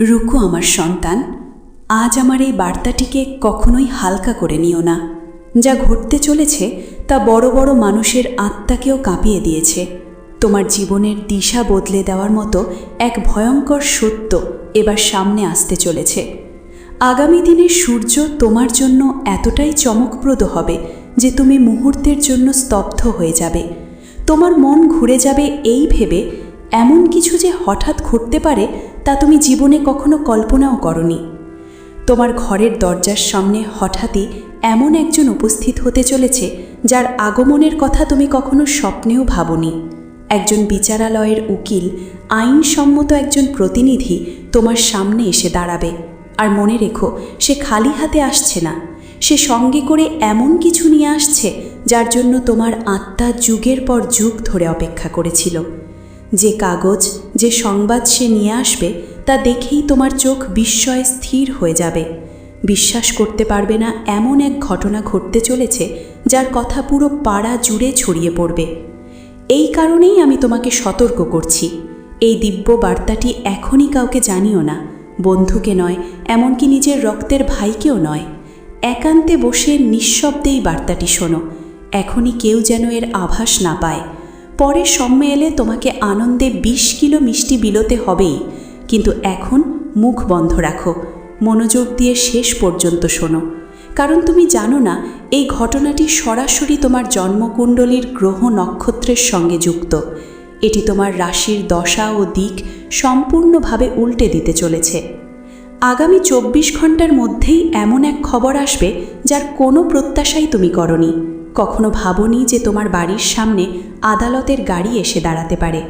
রুকু আমার সন্তান, আজ আমার এই বার্তাটিকে কখনোই হালকা করে নিও না। যা ঘটতে চলেছে তা বড় বড় মানুষের আত্মাকেও কাঁপিয়ে দিয়েছে। তোমার জীবনের দিশা বদলে দেওয়ার মতো এক ভয়ঙ্কর সত্য এবার সামনে আসতে চলেছে। আগামী দিনে সূর্য তোমার জন্য এতটাই চমকপ্রদ হবে যে তুমি মুহূর্তের জন্য স্তব্ধ হয়ে যাবে। তোমার মন ঘুরে যাবে এই ভেবে, এমন কিছু যে হঠাৎ ঘটতে পারে তা তুমি জীবনে কখনো কল্পনাও করনি। তোমার ঘরের দরজার সামনে হঠাৎই এমন একজন উপস্থিত হতে চলেছে, যার আগমনের কথা তুমি কখনো স্বপ্নেও ভাবনি। একজন বিচারালয়ের উকিল, আইনসম্মত একজন প্রতিনিধি তোমার সামনে এসে দাঁড়াবে। আর মনে রেখো, সে খালি হাতে আসছে না। সে সঙ্গে করে এমন কিছু নিয়ে আসছে, যার জন্য তোমার আত্মা যুগের পর যুগ ধরে অপেক্ষা করেছিল। যে কাগজ যে সংবাদ সে নিয়ে আসবে, তা দেখেই তোমার চোখ বিস্ময়ে স্থির হয়ে যাবে। বিশ্বাস করতে পারবে না এমন এক ঘটনা ঘটতে চলেছে, যার কথা পুরো পাড়া জুড়ে ছড়িয়ে পড়বে। এই কারণেই আমি তোমাকে সতর্ক করছি। এই দিব্য বার্তাটি এখনই কাউকে জানিও না, বন্ধুকে নয়, এমনকি নিজের রক্তের ভাইকেও নয়। একান্তে বসে নিঃশব্দেই বার্তাটি শোনো, এখনই কেউ যেন এর আভাস না পায়। পরে সম্মে এলে তোমাকে আনন্দে বিশ কিলো মিষ্টি বিলোতে হবেই কিন্তু এখন মুখ বন্ধ রাখো। মনোযোগ দিয়ে শেষ পর্যন্ত শোনো। কারণ তুমি জানো না, এই ঘটনাটি সরাসরি তোমার জন্মকুণ্ডলীর গ্রহ নক্ষত্রের সঙ্গে যুক্ত। এটি তোমার রাশির দশা ও দিক সম্পূর্ণভাবে উল্টে দিতে চলেছে। আগামী চব্বিশ ঘণ্টার মধ্যেই এমন এক খবর আসবে, যার কোনো প্রত্যাশাই তুমি করনি। কখনো ভাবনি যে তোমার বাড়ির সামনে আদালতের গাড়ি এসে দাঁড়াতে পারে।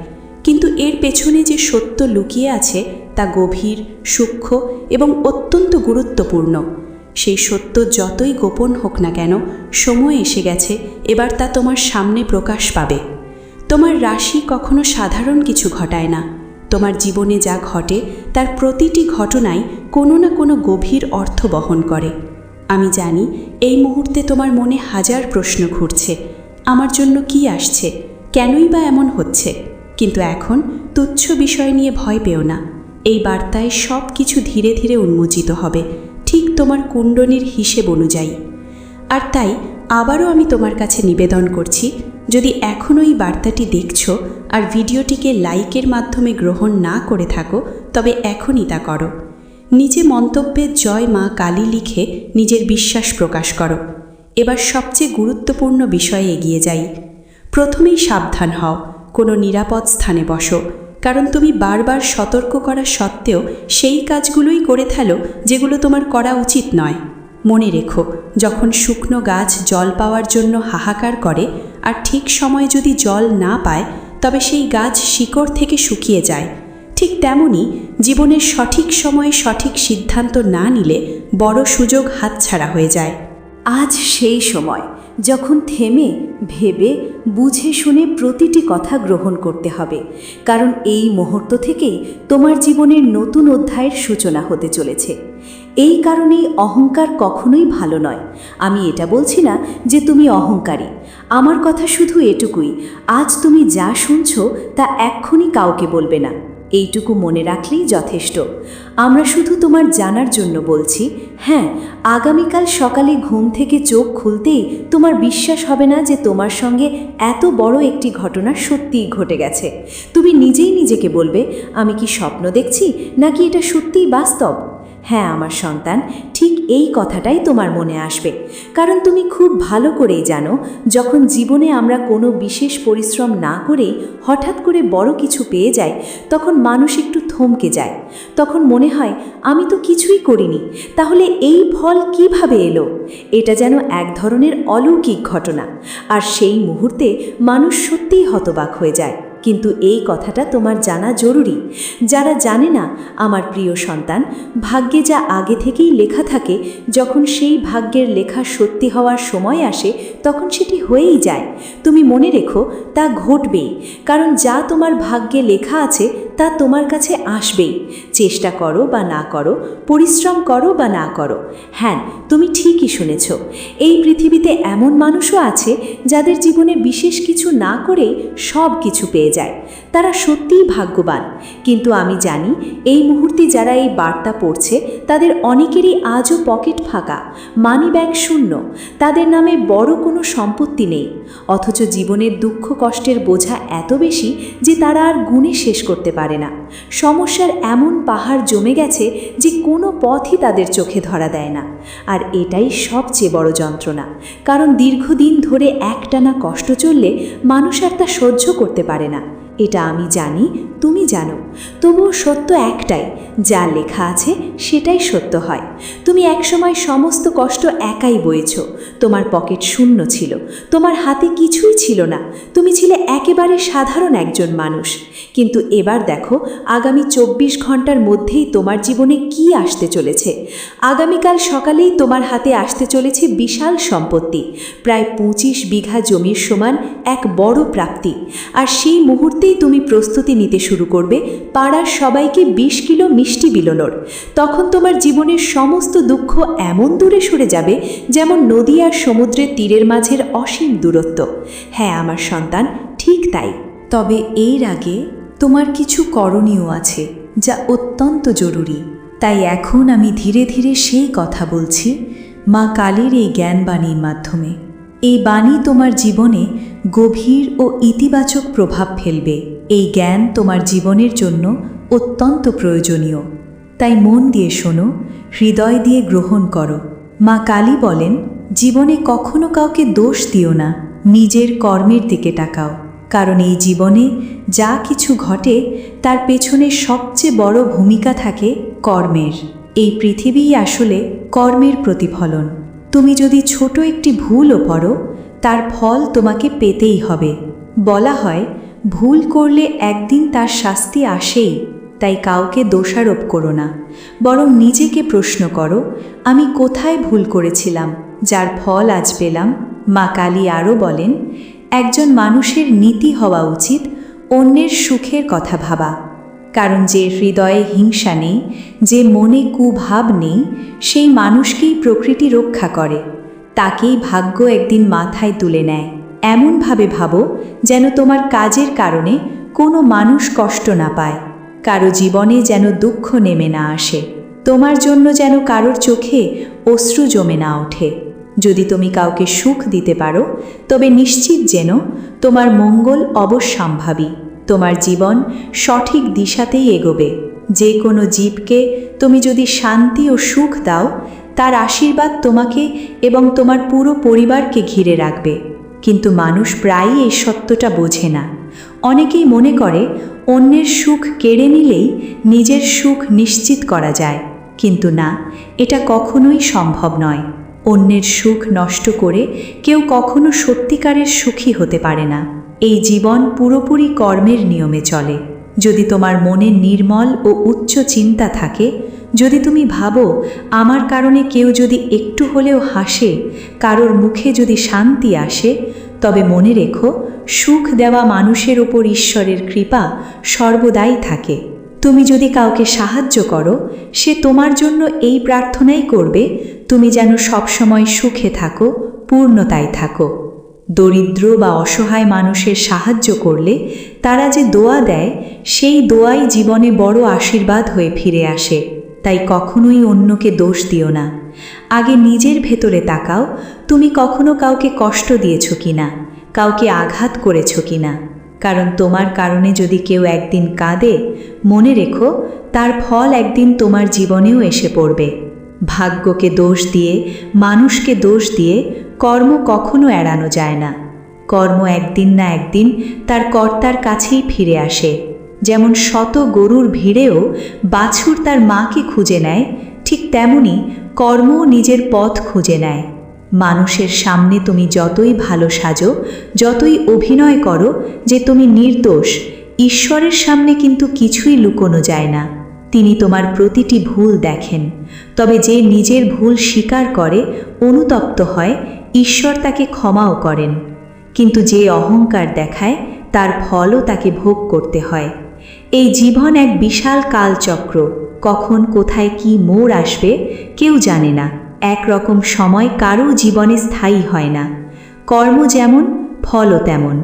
কিন্তু এর পেছনে যে সত্য লুকিয়ে আছে, তা গভীর, সূক্ষ্ম এবং অত্যন্ত গুরুত্বপূর্ণ। সেই সত্য যতই গোপন হোক না কেন, সময় এসে গেছে, এবার তা তোমার সামনে প্রকাশ পাবে। তোমার রাশি কখনো সাধারণ কিছু ঘটায় না। তোমার জীবনে যা ঘটে, তার প্রতিটি ঘটনাই কোনো না কোনো গভীর অর্থ বহন করে। আমি জানি এই মুহূর্তে তোমার মনে হাজার প্রশ্ন ঘুরছে। আমার জন্য কি আসছে? কেনই বা এমন হচ্ছে? কিন্তু এখন তুচ্ছ বিষয় নিয়ে ভয় পেও না। এই বার্তায় সব কিছু ধীরে ধীরে উন্মোচিত হবে, ঠিক তোমার কুণ্ডনীর হিসেব অনুযায়ী। আর তাই আবারও আমি তোমার কাছে নিবেদন করছি, যদি এখনও এই বার্তাটি দেখছ আর ভিডিওটিকে লাইকের মাধ্যমে গ্রহণ না করে থাকো, তবে এখনই তা করো। নিচে মন্তব্যে জয় মা কালী লিখে নিজের বিশ্বাস প্রকাশ করো। এবার সবচেয়ে গুরুত্বপূর্ণ বিষয়ে এগিয়ে যাই। প্রথমেই সাবধান হও, কোনো নিরাপদ স্থানে বসো, কারণ তুমি বারবার সতর্ক করা সত্ত্বেও সেই কাজগুলোই করে ফেলো যেগুলো তোমার করা উচিত নয়। মনে রেখো, যখন শুকনো গাছ জল পাওয়ার জন্য হাহাকার করে আর ঠিক সময়ে যদি জল না পায়, তবে সেই গাছ শিকড় থেকে শুকিয়ে যায়। ঠিক তেমনই জীবনের সঠিক সময়ে সঠিক সিদ্ধান্ত না নিলে বড় সুযোগ হাতছাড়া হয়ে যায়। আজ সেই সময় যখন থেমে, ভেবে, বুঝে শুনে প্রতিটি কথা গ্রহণ করতে হবে, কারণ এই মুহূর্ত থেকেই তোমার জীবনের নতুন অধ্যায়ের সূচনা হতে চলেছে। এই কারণেই অহংকার কখনোই ভালো নয়। আমি এটা বলছি না যে তুমি অহংকারী। আমার কথা শুধু এটুকুই, আজ তুমি যা শুনছো তা এক্ষুনি কাউকে বলবে না। এইটুকু মনে রাখলেই যথেষ্ট। আমরা শুধু তোমার জানার জন্য বলছি হ্যাঁ আগামীকাল সকালে ঘুম থেকে চোখ খুলতেই তোমার বিশ্বাস হবে না যে তোমার সঙ্গে এত বড় একটি ঘটনা সত্যিই ঘটে গেছে। তুমি নিজেই নিজেকে বলবে, আমি কি স্বপ্ন দেখছি, নাকি এটা সত্যিই বাস্তব? হ্যাঁ আমার সন্তান, ঠিক এই কথাটাই তোমার মনে আসবে। কারণ তুমি খুব ভালো করেই জানো, যখন জীবনে আমরা কোনো বিশেষ পরিশ্রম না করেই হঠাৎ করে বড় কিছু পেয়ে যাই, তখন মানুষ একটু থমকে যায়। তখন মনে হয়, আমি তো কিছুই করিনি, তাহলে এই ফল কীভাবে এলো? এটা যেন এক ধরনের অলৌকিক ঘটনা। আর সেই মুহূর্তে মানুষ সত্যিই হতবাক হয়ে যায়। কিন্তু এই কথাটা তোমার জানা জরুরি। যারা জানে না, আমার প্রিয় সন্তান, ভাগ্যে যা আগে থেকেই লেখা থাকে, যখন সেই ভাগ্যের লেখা সত্যি হওয়ার সময় আসে, তখন সেটি হয়েই যায়। তুমি মনে রেখো, তা ঘটবেই। কারণ যা তোমার ভাগ্যে লেখা আছে তা তোমার কাছে আসবেই চেষ্টা করো বা না করো, পরিশ্রম করো বা না করো। হ্যাঁ তুমি ঠিকই শুনেছ। এই পৃথিবীতে এমন মানুষও আছে যাদের জীবনে বিশেষ কিছু না করে সব কিছু পেয়ে যায়। তারা সত্যিই ভাগ্যবান। কিন্তু আমি জানি, এই মুহূর্তে যারা এই বার্তা পড়ছে, তাদের অনেকেরই আজও পকেট ফাঁকা মানি ব্যাগ শূন্য। তাদের নামে বড় কোনো সম্পত্তি নেই। অথচ জীবনের দুঃখ কষ্টের বোঝা এত বেশি যে তারা আর গুণে শেষ করতে পারে না। সমস্যার এমন পাহাড় জমে গেছে যে কোনো পথই তাদের চোখে ধরা দেয় না। আর এটাই সবচেয়ে বড় যন্ত্রণা। কারণ দীর্ঘদিন ধরে একটানা কষ্ট চললে মানুষ আর তা সহ্য করতে পারে না। এটা আমি জানি, তুমি জানো। তবুও সত্য একটাই, যা লেখা আছে সেটাই সত্য হয়। তুমি একসময় সমস্ত কষ্ট একাই বয়েছ। তোমার পকেট শূন্য ছিল। তোমার হাতে কিছুই ছিল না। তুমি ছিলে একেবারে সাধারণ একজন মানুষ। কিন্তু এবার দেখো আগামী চব্বিশ ঘণ্টার মধ্যেই তোমার জীবনে কি আসতে চলেছে। আগামীকাল সকালেই তোমার হাতে আসতে চলেছে বিশাল সম্পত্তি। প্রায় পঁচিশ বিঘা জমির সমান এক বড় প্রাপ্তি। আর সেই মুহূর্তেই তুমি প্রস্তুতি নিতে শুরু করবে পাড়ার সবাইকে বিশ কিলো মিষ্টি বিলোনোর। তখন তোমার জীবনের সমস্ত দুঃখ এমন দূরে সরে যাবে যেমন নদী আর সমুদ্রের তীরের মাঝের অসীম দূরত্ব। হ্যাঁ আমার সন্তান, ঠিক তাই। তবে এর আগে তোমার কিছু করণীয় আছে, যা অত্যন্ত জরুরি। তাই এখন আমি ধীরে ধীরে সেই কথা বলছি, মা কালীর এই জ্ঞানবাণীর মাধ্যমে। এই বাণী তোমার জীবনে গভীর ও ইতিবাচক প্রভাব ফেলবে। এই জ্ঞান তোমার জীবনের জন্য অত্যন্ত প্রয়োজনীয়। তাই মন দিয়ে শোনো, হৃদয় দিয়ে গ্রহণ করো। মা কালী বলেন, জীবনে কখনো কাউকে দোষ দিও না, নিজের কর্মের দিকে তাকাও। কারণ এই জীবনে যা কিছু ঘটে, তার পেছনে সবচেয়ে বড় ভূমিকা থাকে কর্মের। এই পৃথিবীই আসলে কর্মের প্রতিফলন। তুমি যদি ছোট একটি ভুলও পড়ো, তার ফল তোমাকে পেতেই হবে। বলা হয়, ভুল করলে একদিন তার শাস্তি আসেই, তাই কাউকে দোষারোপ করো না। বরং নিজেকে প্রশ্ন করো, আমি কোথায় ভুল করেছিলাম, যার ফল আজ পেলাম? মা কালী আরও বলেন একজন মানুষের নীতি হওয়া উচিত অন্যের সুখের কথা ভাবা। কারণ যে হৃদয়ে হিংসা নেই, যে মনে কুভাব নেই, সেই মানুষকেই প্রকৃতি রক্ষা করে। তাকেই ভাগ্য একদিন মাথায় তুলে নেয়। এমনভাবে ভাবো যেন তোমার কাজের কারণে কোনো মানুষ কষ্ট না পায়। কারও জীবনে যেন দুঃখ নেমে না আসে। তোমার জন্য যেন কারোর চোখে অশ্রু জমে না ওঠে। যদি তুমি কাউকে সুখ দিতে পারো, তবে নিশ্চিত যেন তোমার মঙ্গল অবশ্যম্ভাবী। তোমার জীবন সঠিক দিশাতেই এগোবে। যে কোনো জীবকে তুমি যদি শান্তি ও সুখ দাও, তার আশীর্বাদ তোমাকে এবং তোমার পুরো পরিবারকে ঘিরে রাখবে। কিন্তু মানুষ প্রায়ই এই সত্যটা বোঝে না। অনেকেই মনে করে, অন্যের সুখ কেড়ে নিলেই নিজের সুখ নিশ্চিত করা যায়। কিন্তু না, এটা কখনোই সম্ভব নয়। অন্যের সুখ নষ্ট করে কেউ কখনো সত্যিকারের সুখী হতে পারে না। এই জীবন পুরোপুরি কর্মের নিয়মে চলে। যদি তোমার মনে নির্মল ও উচ্চ চিন্তা থাকে, যদি তুমি ভাবো, আমার কারণে কেউ যদি একটু হলেও হাসে, কারোর মুখে যদি শান্তি আসে, তবে মনে রেখো, সুখ দেওয়া মানুষের ওপর ঈশ্বরের কৃপা সর্বদাই থাকে। তুমি যদি কাউকে সাহায্য করো, সে তোমার জন্য এই প্রার্থনাই করবে, তুমি যেন সবসময় সুখে থাকো, পূর্ণতায় থাকো। দরিদ্র বা অসহায় মানুষের সাহায্য করলে তারা যে দোয়া দেয়, সেই দোয়াই জীবনে বড় আশীর্বাদ হয়ে ফিরে আসে। তাই কখনোই অন্যকে দোষ দিও না। আগে নিজের ভেতরে তাকাও, তুমি কখনো কাউকে কষ্ট দিয়েছ কি না কাউকে আঘাত করেছ কি না কারণ তোমার কারণে যদি কেউ একদিন কাঁদে, মনে রেখো, তার ফল একদিন তোমার জীবনেও এসে পড়বে। ভাগ্যকে দোষ দিয়ে, মানুষকে দোষ দিয়ে কর্ম কখনো এড়ানো যায় না। কর্ম একদিন না একদিন তার কর্তার কাছেই ফিরে আসে। যেমন শত গরুর ভিড়েও বাছুর তার মাকে খুঁজে নেয়, ঠিক তেমনি কর্মও নিজের পথ খুঁজে নেয়। মানুষের সামনে তুমি যতই ভালো সাজো, যতই অভিনয় করো যে তুমি নির্দোষ, ঈশ্বরের সামনে কিন্তু কিছুই লুকোনো যায় না। তিনি তোমার প্রতিটি ভুল দেখেন। তবে যে নিজের ভুল স্বীকার করে, অনুতপ্ত হয়, ঈশ্বর তাকে ক্ষমাও করেন। কিন্তু যে অহংকার দেখায়, তার ফলও তাকে ভোগ করতে হয়। এই জীবন এক বিশাল কালচক্র। কখন কোথায় কি মোড় আসবে, কেউ জানে না। একরকম সময় কারও জীবনে স্থায়ী হয় না। কর্ম যেমন, ফলও তেমন।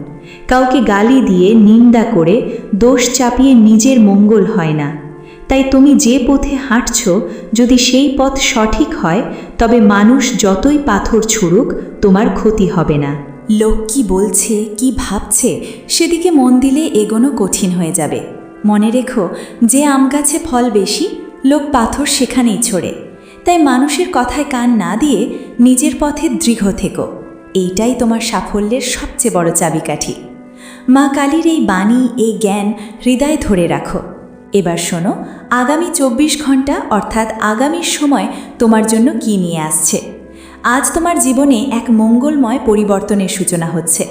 কাউকে গালি দিয়ে নিন্দা করে দোষ চাপিয়ে নিজের মঙ্গল হয় না। তাই তুমি যে পথে হাঁটছ, যদি সেই পথ সঠিক হয়, তবে মানুষ যতই পাথর ছুড়ুক, তোমার ক্ষতি হবে না। লোক কি বলছে, কি ভাবছে? সেদিকে মন দিলে এগোনো কঠিন হয়ে যাবে। মনে রেখো, যে আম গাছে ফল বেশি, লোক পাথর সেখানেই ছোড়ে। তাই মানুষের কথায় কান না দিয়ে নিজের পথে দৃঢ় থেকো। এইটাই তোমার সাফল্যের সবচেয়ে বড় চাবিকাঠি। মা কালীর এই বাণী, এই জ্ঞান হৃদয় ধরে রাখো। এবার শোনো, আগামী চব্বিশ ঘণ্টা অর্থাৎ আগামীর সময় তোমার জন্য কি নিয়ে আসছে? আজ তোমার জীবনে এক মঙ্গলময় পরিবর্তনের সূচনা হচ্ছে।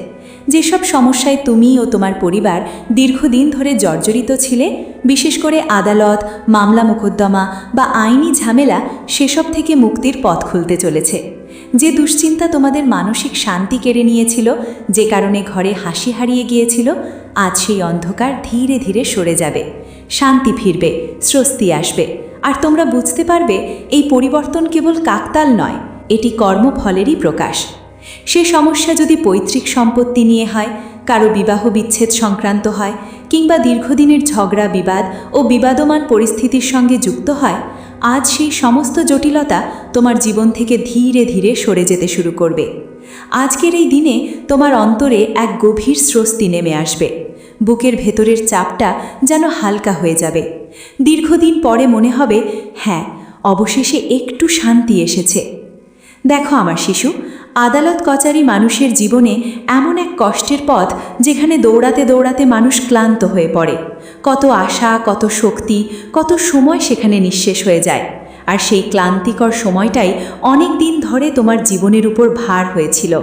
যেসব সমস্যায় তুমি ও তোমার পরিবার দীর্ঘদিন ধরে জর্জরিত ছিলে, বিশেষ করে আদালত, মামলা মোকদ্দমা বা আইনি ঝামেলা, সেসব থেকে মুক্তির পথ খুলতে চলেছে। যে দুশ্চিন্তা তোমাদের মানসিক শান্তি কেড়ে নিয়েছিল, যে কারণে ঘরে হাসি হারিয়ে গিয়েছিল, আজ সেই অন্ধকার ধীরে ধীরে সরে যাবে। শান্তি ফিরবে, স্বস্তি আসবে। আর তোমরা বুঝতে পারবে, এই পরিবর্তন কেবল কাকতাল নয়, এটি কর্মফলেরই প্রকাশ। সে সমস্যা যদি পৈতৃক সম্পত্তি নিয়ে হয়, কারও বিবাহ বিচ্ছেদ সংক্রান্ত হয়, কিংবা দীর্ঘদিনের ঝগড়া, বিবাদ ও বিবাদমান পরিস্থিতির সঙ্গে যুক্ত হয়, আজ সেই সমস্ত জটিলতা তোমার জীবন থেকে ধীরে ধীরে সরে যেতে শুরু করবে। আজকের এই দিনে তোমার অন্তরে এক গভীর স্রস্তি নেমে আসবে। বুকের ভেতরের চাপটা যেন হালকা হয়ে যাবে। দীর্ঘদিন পরে মনে হবে হ্যাঁ অবশেষে একটু শান্তি এসেছে। দেখো আমার শিশু আদালত কচারি মানুষের জীবনে এমন এক কষ্টের পথ যেখানে দৌড়াতে দৌড়াতে মানুষ ক্লান্ত হয়ে পড়ে। কত আশা, কত শক্তি, কত সময় সেখানে নিঃশেষ হয়ে যায়। আর সেই ক্লান্তিকর সময়টাই অনেক দিন ধরে তোমার জীবনের উপর ভার হয়েছিল।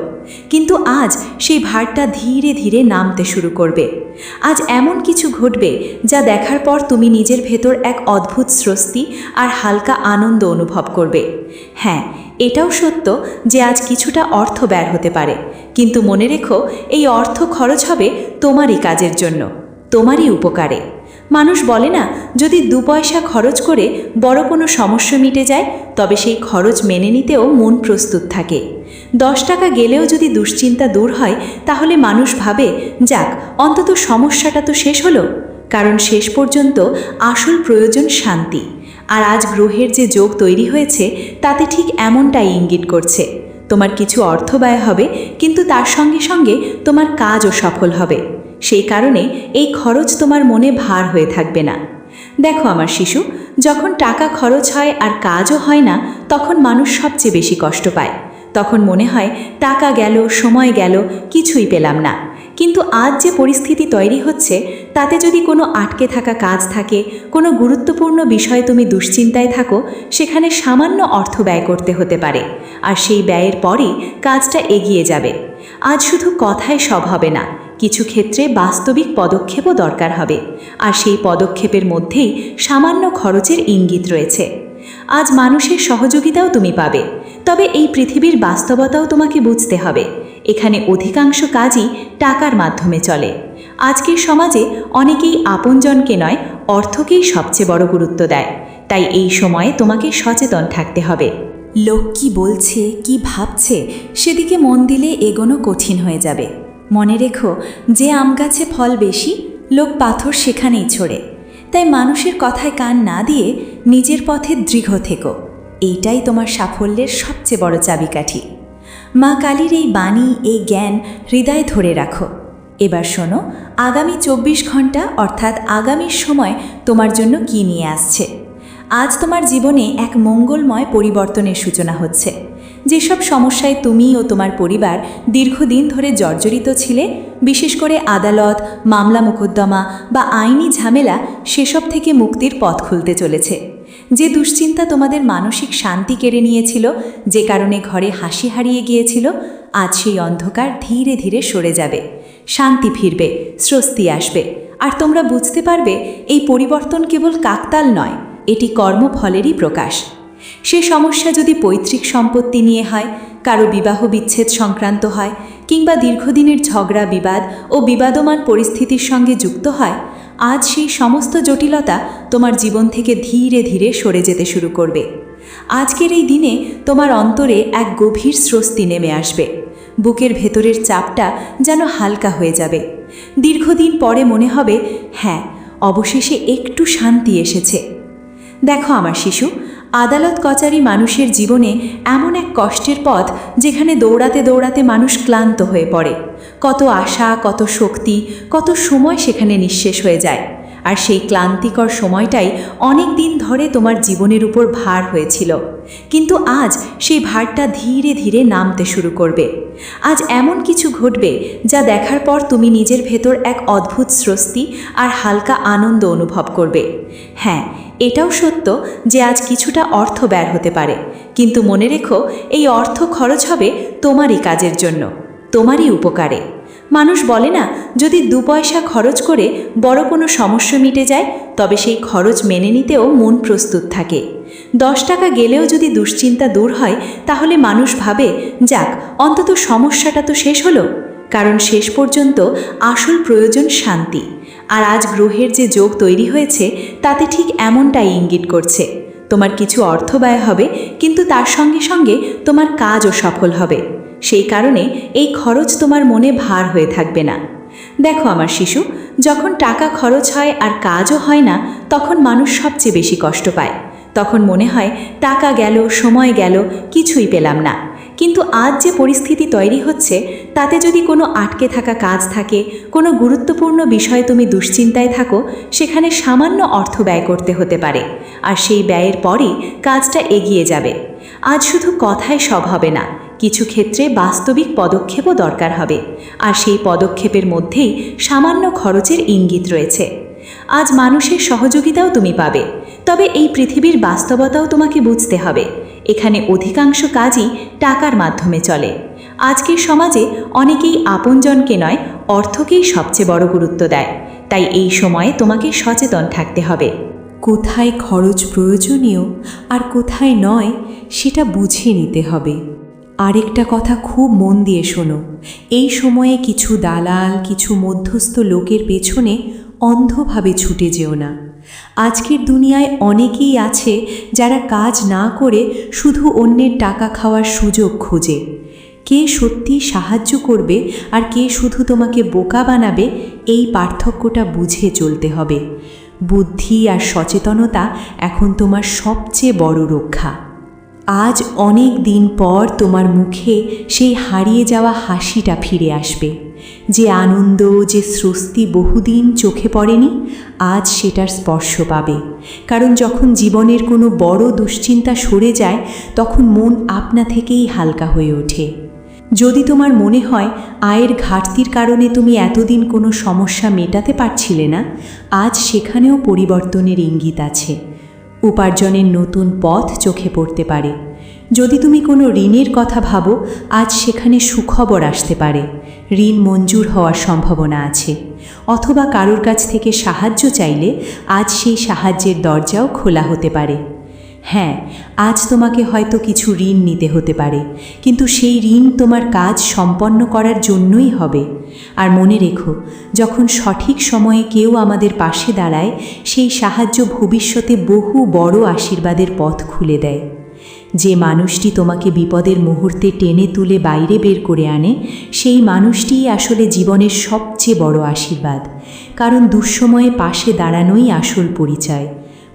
কিন্তু আজ সেই ভারটা ধীরে ধীরে নামতে শুরু করবে। আজ এমন কিছু ঘটবে যা দেখার পর তুমি নিজের ভেতর এক অদ্ভুত স্বস্তি আর হালকা আনন্দ অনুভব করবে। হ্যাঁ এটাও সত্য যে আজ কিছুটা অর্থ ব্যয় হতে পারে। কিন্তু মনে রেখো, এই অর্থ খরচ হবে তোমারই কাজের জন্য, তোমারই উপকারে। মানুষ বলে না, যদি দু পয়সা খরচ করে বড় কোনো সমস্যা মিটে যায়, তবে সেই খরচ মেনে নিতেও মন প্রস্তুত থাকে। দশ টাকা গেলেও যদি দুশ্চিন্তা দূর হয়, তাহলে মানুষ ভাবে, যাক, অন্তত সমস্যাটা তো শেষ হলো। কারণ শেষ পর্যন্ত আসল প্রয়োজন শান্তি। আর আজ গ্রহের যে যোগ তৈরি হয়েছে, তাতে ঠিক এমনটাই ইঙ্গিত করছে। তোমার কিছু অর্থ ব্যয় হবে, কিন্তু তার সঙ্গে সঙ্গে তোমার কাজও সফল হবে। সেই কারণে এই খরচ তোমার মনে ভার হয়ে থাকবে না। দেখো আমার শিশু, যখন টাকা খরচ হয় আর কাজও হয় না, তখন মানুষ সবচেয়ে বেশি কষ্ট পায়। তখন মনে হয় টাকা গেল, সময় গেল, কিছুই পেলাম না। কিন্তু আজ যে পরিস্থিতি তৈরি হচ্ছে, তাতে যদি কোনো আটকে থাকা কাজ থাকে, কোনো গুরুত্বপূর্ণ বিষয়ে তুমি দুশ্চিন্তায় থাকো, সেখানে সামান্য অর্থ ব্যয় করতে হতে পারে। আর সেই ব্যয়ের পরই কাজটা এগিয়ে যাবে। আজ শুধু কথায় সব হবে না কিছু ক্ষেত্রে বাস্তবিক পদক্ষেপও দরকার হবে। আর সেই পদক্ষেপের মধ্যেই সামান্য খরচের ইঙ্গিত রয়েছে। আজ মানুষের সহযোগিতাও তুমি পাবে। তবে এই পৃথিবীর বাস্তবতাও তোমাকে বুঝতে হবে। এখানে অধিকাংশ কাজই টাকার মাধ্যমে চলে। আজকের সমাজে অনেকেই আপনজনকে নয়, অর্থকেই সবচেয়ে বড় গুরুত্ব দেয়। তাই এই সময়ে তোমাকে সচেতন থাকতে হবে। লোক কি বলছে, কি ভাবছে, সেদিকে মন দিলে এগোনো কঠিন হয়ে যাবে। মনে রেখো, যে আম গাছে ফল বেশি, লোক পাথর সেখানেই ছোড়ে। তাই মানুষের কথায় কান না দিয়ে নিজের পথে দৃঢ় থেকো। এইটাই তোমার সাফল্যের সবচেয়ে বড় চাবিকাঠি। মা কালীর এই বাণী, এই জ্ঞান হৃদয় ধরে রাখো। এবার শোনো, আগামী চব্বিশ ঘণ্টা অর্থাৎ আগামীর সময় তোমার জন্য কি নিয়ে আসছে? আজ তোমার জীবনে এক মঙ্গলময় পরিবর্তনের সূচনা হচ্ছে। যেসব সমস্যায় তুমি ও তোমার পরিবার দীর্ঘদিন ধরে জর্জরিত ছিলে, বিশেষ করে আদালত, মামলা মোকদ্দমা বা আইনি ঝামেলা, সেসব থেকে মুক্তির পথ খুলতে চলেছে। যে দুশ্চিন্তা তোমাদের মানসিক শান্তি কেড়ে নিয়েছিল, যে কারণে ঘরে হাসি হারিয়ে গিয়েছিল, আজ সেই অন্ধকার ধীরে ধীরে সরে যাবে। শান্তি ফিরবে, স্বস্তি আসবে। আর তোমরা বুঝতে পারবে, এই পরিবর্তন কেবল কাকতাল নয়, এটি কর্মফলেরই প্রকাশ। সে সমস্যা যদি পৈতৃক সম্পত্তি নিয়ে হয়, কারও বিবাহ বিচ্ছেদ সংক্রান্ত হয়, কিংবা দীর্ঘদিনের ঝগড়া, বিবাদ ও বিবাদমান পরিস্থিতির সঙ্গে যুক্ত হয়, আজ সেই সমস্ত জটিলতা তোমার জীবন থেকে ধীরে ধীরে সরে যেতে শুরু করবে। আজকের এই দিনে তোমার অন্তরে এক গভীর স্রস্তি নেমে আসবে। বুকের ভেতরের চাপটা যেন হালকা হয়ে যাবে। দীর্ঘদিন পরে মনে হবে হ্যাঁ অবশেষে একটু শান্তি এসেছে। দেখো আমার শিশু আদালত কচারি মানুষের জীবনে এমন এক কষ্টের পথ যেখানে দৌড়াতে দৌড়াতে মানুষ ক্লান্ত হয়ে পড়ে। কত আশা, কত শক্তি, কত সময় সেখানে নিঃশেষ হয়ে যায়। আর সেই ক্লান্তিকর সময়টাই অনেক দিন ধরে তোমার জীবনের উপর ভার হয়েছিল। কিন্তু আজ সেই ভারটা ধীরে ধীরে নামতে শুরু করবে। আজ এমন কিছু ঘটবে যা দেখার পর তুমি নিজের ভেতর এক অদ্ভুত স্বস্তি আর হালকা আনন্দ অনুভব করবে। হ্যাঁ এটাও সত্য যে আজ কিছুটা অর্থ ব্যয় হতে পারে। কিন্তু মনে রেখো, এই অর্থ খরচ হবে তোমারই কাজের জন্য, তোমারই উপকারে। মানুষ বলে না, যদি দু পয়সা খরচ করে বড় কোনো সমস্যা মিটে যায়, তবে সেই খরচ মেনে নিতেও মন প্রস্তুত থাকে। দশ টাকা গেলেও যদি দুশ্চিন্তা দূর হয়, তাহলে মানুষ ভাবে, যাক, অন্তত সমস্যাটা তো শেষ হলো। কারণ শেষ পর্যন্ত আসল প্রয়োজন শান্তি। আর আজ গ্রহের যে যোগ তৈরি হয়েছে, তাতে ঠিক এমনটাই ইঙ্গিত করছে। তোমার কিছু অর্থ ব্যয় হবে, কিন্তু তার সঙ্গে সঙ্গে তোমার কাজও সফল হবে। সেই কারণে এই খরচ তোমার মনে ভার হয়ে থাকবে না। দেখো আমার শিশু, যখন টাকা খরচ হয় আর কাজও হয় না, তখন মানুষ সবচেয়ে বেশি কষ্ট পায়। তখন মনে হয়, টাকা গেল, সময় গেল, কিছুই পেলাম না। কিন্তু আজ যে পরিস্থিতি তৈরি হচ্ছে, তাতে যদি কোনো আটকে থাকা কাজ থাকে, কোনো গুরুত্বপূর্ণ বিষয়ে তুমি দুশ্চিন্তায় থাকো, সেখানে সামান্য অর্থ ব্যয় করতে হতে পারে। আর সেই ব্যয়ের পরই কাজটা এগিয়ে যাবে। আজ শুধু কথায় সব হবে না, কিছু ক্ষেত্রে বাস্তবিক পদক্ষেপও দরকার হবে। আর সেই পদক্ষেপের মধ্যেই সামান্য খরচের ইঙ্গিত রয়েছে। আজ মানুষের সহযোগিতাও তুমি পাবে। তবে এই পৃথিবীর বাস্তবতাও তোমাকে বুঝতে হবে। এখানে অধিকাংশ কাজই টাকার মাধ্যমে চলে। আজকের সমাজে অনেকেই আপনজনকে নয়, অর্থকেই সবচেয়ে বড় গুরুত্ব দেয়। তাই এই সময়ে তোমাকে সচেতন থাকতে হবে। কোথায় খরচ প্রয়োজনীয় আর কোথায় নয়, সেটা বুঝে নিতে হবে। আরেকটা কথা খুব মন দিয়ে শোনো। এই সময়ে কিছু দালাল, কিছু মধ্যস্থ লোকের পেছনে অন্ধভাবে ছুটে যেও না। আজকের দুনিয়ায় অনেকেই আছে যারা কাজ না করে শুধু অন্যের টাকা খাওয়ার সুযোগ খোঁজে। কে সত্যি সাহায্য করবে আর কে শুধু তোমাকে বোকা বানাবে, এই পার্থক্যটা বুঝে চলতে হবে। বুদ্ধি আর সচেতনতা এখন তোমার সবচেয়ে বড় রক্ষা। আজ অনেক দিন পর তোমার মুখে সেই হারিয়ে যাওয়া হাসিটা ফিরে আসবে। যে আনন্দ, যে স্বস্তি বহুদিন চোখে পড়েনি, আজ সেটার স্পর্শ পাবে। কারণ যখন জীবনের কোনো বড় দুশ্চিন্তা সরে যায়, তখন মন আপনা থেকেই হালকা হয়ে ওঠে। যদি তোমার মনে হয়, আয়ের ঘাটতির কারণে তুমি এতদিন কোনো সমস্যা মেটাতে পারছিলে না, আজ সেখানেও পরিবর্তনের ইঙ্গিত আছে। উপার্জনের নতুন পথ চোখে পড়তে পারে। যদি তুমি কোনো ঋণের কথা ভাবো, আজ সেখানে সুখবর আসতে পারে। ঋণ মঞ্জুর হওয়ার সম্ভাবনা আছে। অথবা কারোর কাছ থেকে সাহায্য চাইলে আজ সেই সাহায্যের দরজাও খোলা হতে পারে। হ্যাঁ আজ তোমাকে হয়তো কিছু ঋণ নিতে হতে পারে, কিন্তু সেই ঋণ তোমার কাজ সম্পন্ন করার জন্যই হবে। আর মনে রেখো, যখন সঠিক সময়ে কেউ আমাদের পাশে দাঁড়ায়, সেই সাহায্য ভবিষ্যতে বহু বড় আশীর্বাদের পথ খুলে দেয়। যে মানুষটি তোমাকে বিপদের মুহূর্তে টেনে তুলে বাইরে বের করে আনে, সেই মানুষটিই আসলে জীবনের সবচেয়ে বড় আশীর্বাদ, কারণ দুঃসময়ে পাশে দাঁড়ানোই আসল পরিচয়।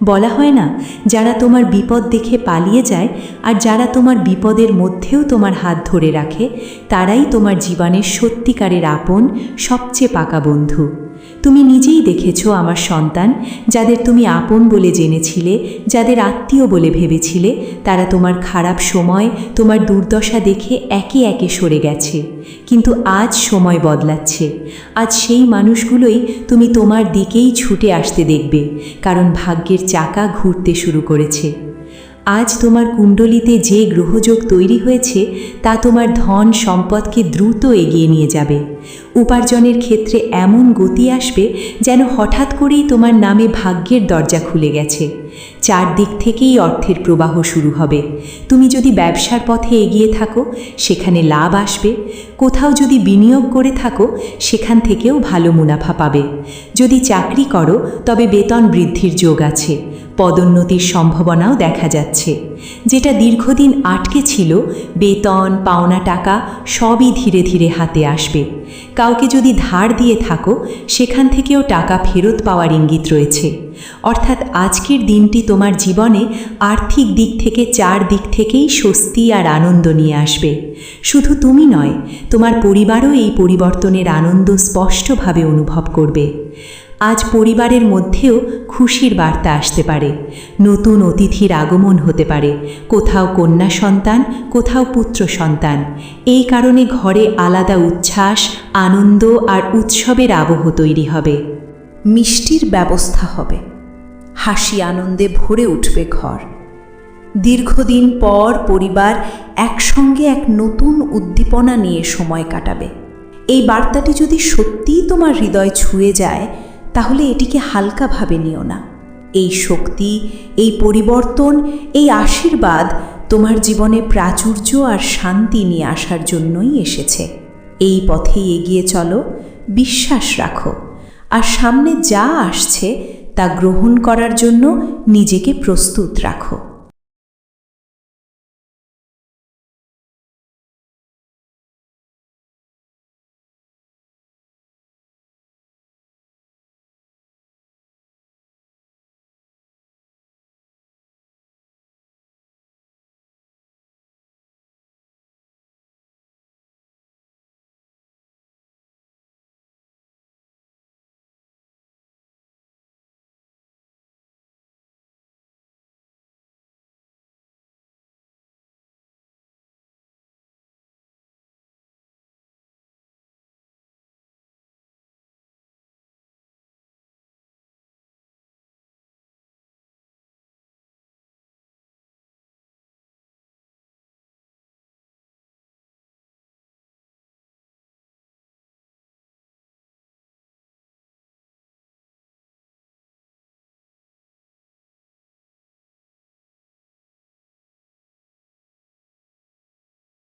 বলা হয় না, যারা তোমার বিপদ দেখে পালিয়ে যায় আর যারা তোমার বিপদের মধ্যেও তোমার হাত ধরে রাখে, তারাই তোমার জীবনের সত্যিকারের আপন, সবচেয়ে পাকা বন্ধু। তুমি নিজেই দেখেছ আমার সন্তান, যাদের তুমি আপন বলে জেনেছিলে, যাদের আত্মীয় বলে ভেবেছিলে, তারা তোমার খারাপ সময়, তোমার দুর্দশা দেখে একে একে সরে গেছে। কিন্তু আজ সময় বদলাচ্ছে। আজ সেই মানুষগুলোই তুমি তোমার দিকেই ছুটে আসতে দেখবে, কারণ ভাগ্যের চাকা ঘুরতে শুরু করেছে। আজ তোমার কুণ্ডলিতে যে গ্রহযোগ তৈরি হয়েছে, তা তোমার ধন সম্পদকে দ্রুত এগিয়ে নিয়ে যাবে। উপার্জনের ক্ষেত্রে এমন গতি আসবে যেন হঠাৎ করেই তোমার নামে ভাগ্যের দরজা খুলে গেছে। চারদিক থেকেই অর্থের প্রবাহ শুরু হবে। তুমি যদি ব্যবসার পথে এগিয়ে থাকো, সেখানে লাভ আসবে। কোথাও যদি বিনিয়োগ করে থাকো, সেখান থেকেও ভালো মুনাফা পাবে। যদি চাকরি করো, তবে বেতন বৃদ্ধির যোগ আছে। পদোন্নতির সম্ভাবনাও দেখা যাচ্ছে। যেটা দীর্ঘদিন আটকে ছিল, বেতন, পাওনা টাকা সবই ধীরে ধীরে হাতে আসবে। কাউকে যদি ধার দিয়ে থাকো, সেখান থেকেও টাকা ফেরত পাওয়ার ইঙ্গিত রয়েছে। অর্থাৎ আজকের দিনটি তোমার জীবনে আর্থিক দিক থেকে, চার দিক থেকেই স্বস্তি আর আনন্দ নিয়ে আসবে। শুধু তুমি নয়, তোমার পরিবারও এই পরিবর্তনের আনন্দ স্পষ্টভাবে অনুভব করবে। আজ পরিবারের মধ্যেও খুশির বার্তা আসতে পারে। নতুন অতিথির আগমন হতে পারে। কোথাও কন্যা সন্তান, কোথাও পুত্র সন্তান। এই কারণে ঘরে আলাদা উচ্ছ্বাস, আনন্দ আর উৎসবের আবহ তৈরি হবে। মিষ্টির ব্যবস্থা হবে। হাসি আনন্দে ভরে উঠবে ঘর। দীর্ঘদিন পর পরিবার একসঙ্গে এক নতুন উদ্দীপনা নিয়ে সময় কাটাবে। এই বার্তাটি যদি সত্যিই তোমার হৃদয় ছুঁয়ে যায়, তাহলে এটিকে হালকাভাবে নিও না। এই শক্তি, এই পরিবর্তন, এই আশীর্বাদ তোমার জীবনে প্রাচুর্য আর শান্তি নিয়ে আসার জন্যই এসেছে। এই পথেই এগিয়ে চলো, বিশ্বাস রাখো। আর সামনে যা আসছে তা গ্রহণ করার জন্য নিজেকে প্রস্তুত রাখো।